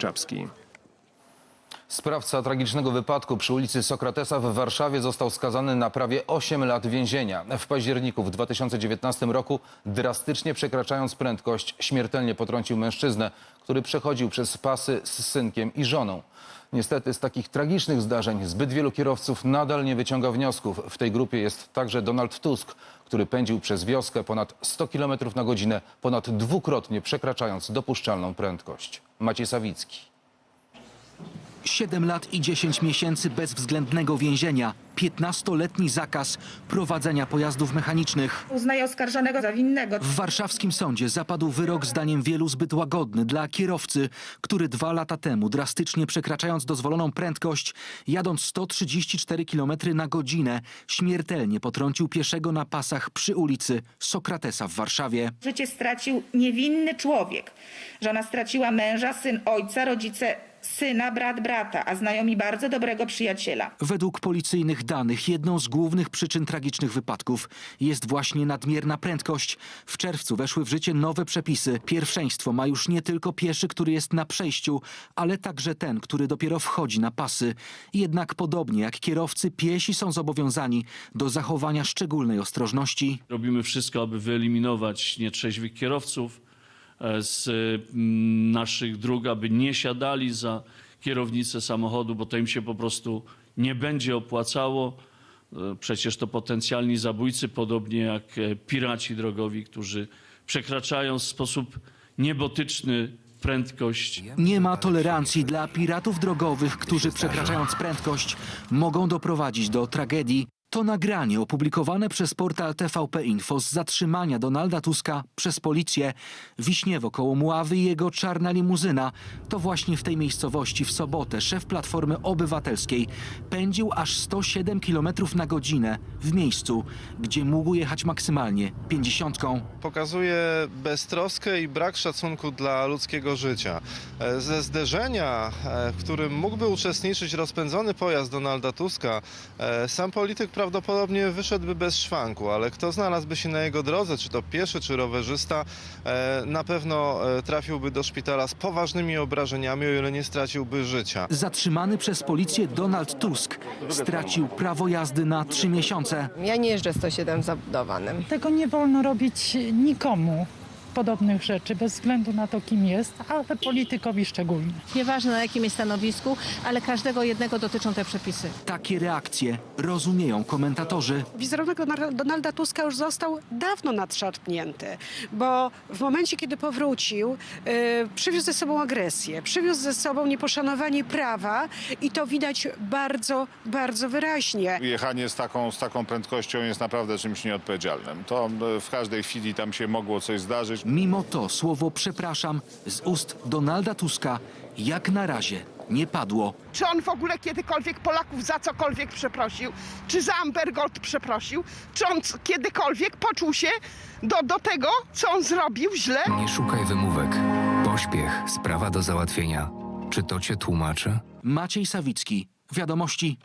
Czapski. Sprawca tragicznego wypadku przy ulicy Sokratesa w Warszawie został skazany na prawie 8 lat więzienia. W październiku w 2019 roku, drastycznie przekraczając prędkość, śmiertelnie potrącił mężczyznę, który przechodził przez pasy z synkiem i żoną. Niestety z takich tragicznych zdarzeń zbyt wielu kierowców nadal nie wyciąga wniosków. W tej grupie jest także Donald Tusk, który pędził przez wioskę ponad 100 km na godzinę, ponad dwukrotnie przekraczając dopuszczalną prędkość. Maciej Sawicki. 7 lat i 10 miesięcy bezwzględnego więzienia, 15-letni zakaz prowadzenia pojazdów mechanicznych. Uznaje oskarżonego za winnego. W warszawskim sądzie zapadł wyrok zdaniem wielu zbyt łagodny dla kierowcy, który dwa lata temu, drastycznie przekraczając dozwoloną prędkość, jadąc 134 km na godzinę, śmiertelnie potrącił pieszego na pasach przy ulicy Sokratesa w Warszawie. Życie stracił niewinny człowiek. Żona straciła męża, syn ojca, rodzice syna, brat brata, a znajomi bardzo dobrego przyjaciela. Według policyjnych danych jedną z głównych przyczyn tragicznych wypadków jest właśnie nadmierna prędkość. W czerwcu weszły w życie nowe przepisy. Pierwszeństwo ma już nie tylko pieszy, który jest na przejściu, ale także ten, który dopiero wchodzi na pasy. Jednak podobnie jak kierowcy, piesi są zobowiązani do zachowania szczególnej ostrożności. Robimy wszystko, aby wyeliminować nietrzeźwych kierowców e, z naszych dróg, aby nie siadali za kierownicę samochodu, bo to im się po prostu nie będzie opłacało. E, Przecież to potencjalni zabójcy, podobnie jak e, piraci drogowi, którzy przekraczają w sposób niebotyczny prędkość. Nie ma tolerancji dla piratów drogowych, którzy przekraczając prędkość mogą doprowadzić do tragedii. To nagranie opublikowane przez portal TVP Info z zatrzymania Donalda Tuska przez policję. Wiśniewo koło Mławy i jego czarna limuzyna. To właśnie w tej miejscowości w sobotę szef Platformy Obywatelskiej pędził aż 107 km na godzinę w miejscu, gdzie mógł jechać maksymalnie 50. pokazuje beztroskę i brak szacunku dla ludzkiego życia. E, Ze zderzenia, e, w którym mógłby uczestniczyć rozpędzony pojazd Donalda Tuska, e, sam polityk prawdopodobnie wyszedłby bez szwanku, ale kto znalazłby się na jego drodze, czy to pieszy, czy rowerzysta, e, na pewno e, trafiłby do szpitala z poważnymi obrażeniami, o ile nie straciłby życia. Zatrzymany przez policję Donald Tusk stracił prawo jazdy na trzy miesiące. Ja nie jeżdżę 107 zabudowanym. Tego nie wolno robić nikomu podobnych rzeczy, bez względu na to, kim jest, ale politykowi szczególnie. Nieważne na jakim jest stanowisku, ale każdego jednego dotyczą te przepisy. Takie reakcje rozumieją komentatorzy. Wizerunek Donal- Donalda Tuska już został dawno nadszarpnięty, bo w momencie, kiedy powrócił, yy, przywiózł ze sobą agresję, przywiózł ze sobą nieposzanowanie prawa i to widać bardzo, bardzo wyraźnie. Jechanie z taką, z taką prędkością jest naprawdę czymś nieodpowiedzialnym. To e, w każdej chwili tam się mogło coś zdarzyć. Mimo to słowo przepraszam z ust Donalda Tuska jak na razie nie padło. Czy on w ogóle kiedykolwiek Polaków za cokolwiek przeprosił? Czy za Amber Gold przeprosił? Czy on c- kiedykolwiek poczuł się do, do tego, co on zrobił źle? Nie szukaj wymówek. Pośpiech, sprawa do załatwienia. Czy to cię tłumaczy? Maciej Sawicki, Wiadomości